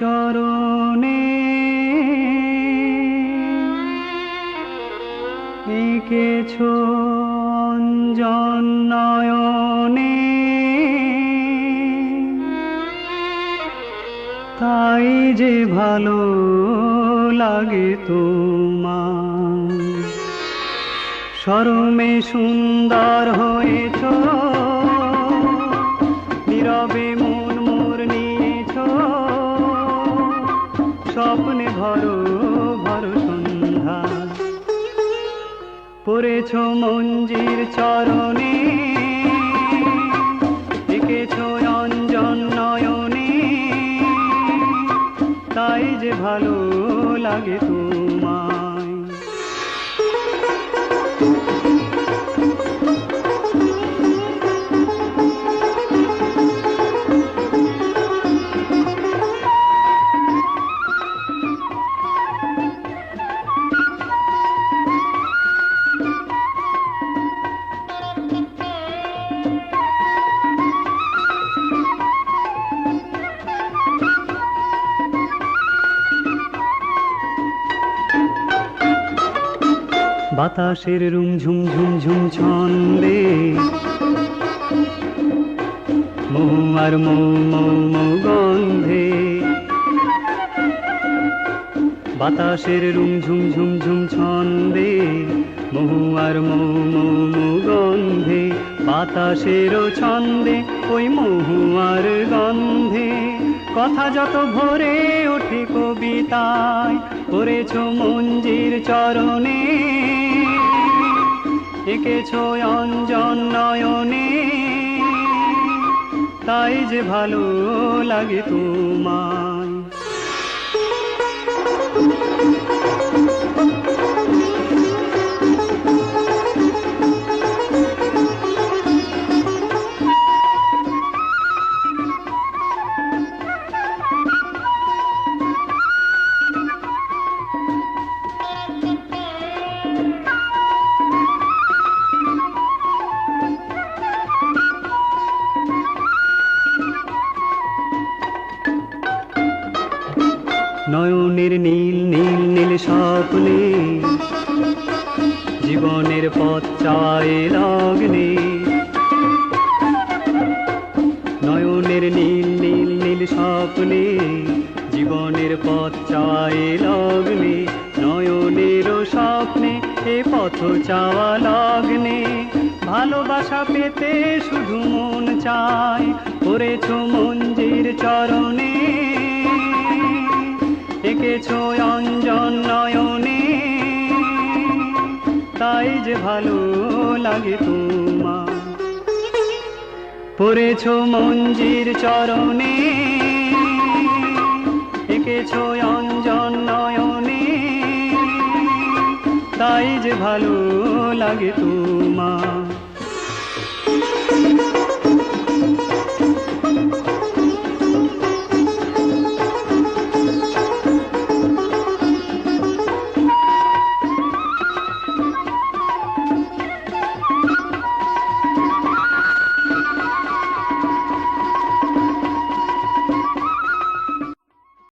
চরণে। এঁকেছ অঞ্জন নয়নে। তাই যে ভালো লাগে তোমা শরমে সুন্দর হয়েছে স্বপ্নে ভরো ভরো সন্ধ্যা। পড়েছ মঞ্জির চরণে, এঁকেছ অঞ্জন নয়নে। তাই যে ভালো লাগে তোমায় বাতাসের রুম ঝুম ঝুম ঝুম ছন্দে। মৌ আর মৌ মৌ মৌ গন্ধে। বাতাসের রুম ঝুম ঝুম ঝুম ছন্দে। মহু আর মৌ মৌ মৌ গন্ধে। বাতাসেরও ছন্দে ওই মহু আর গন্ধে। কথা যত ভরে ওঠে কবিতায়, করেছ মঞ্জির চরণে। এঁকেছ অঞ্জন নয়নে। তাই যে ভালো লাগে তোমায় নয়নের নীল নীল নীল স্বপ্নে। জীবনের পথ চায় লগ্নে। নয়নের নীল নীল নীল স্বপ্নে। জীবনের পথ চায় লগ্নে। নয়নের স্বপ্নে এ পথ চাওয়া লগ্নে। ভালোবাসা পেতে শুধু মন চায়। করেছ মঞ্জির চরণে। এঁকেছ অঞ্জন নয়নে। তাই যে ভালো লাগে তোমার। পড়েছ মঞ্জির চরণে। এঁকেছ অঞ্জন নয়নে। তাই যে ভালো লাগে তোমার।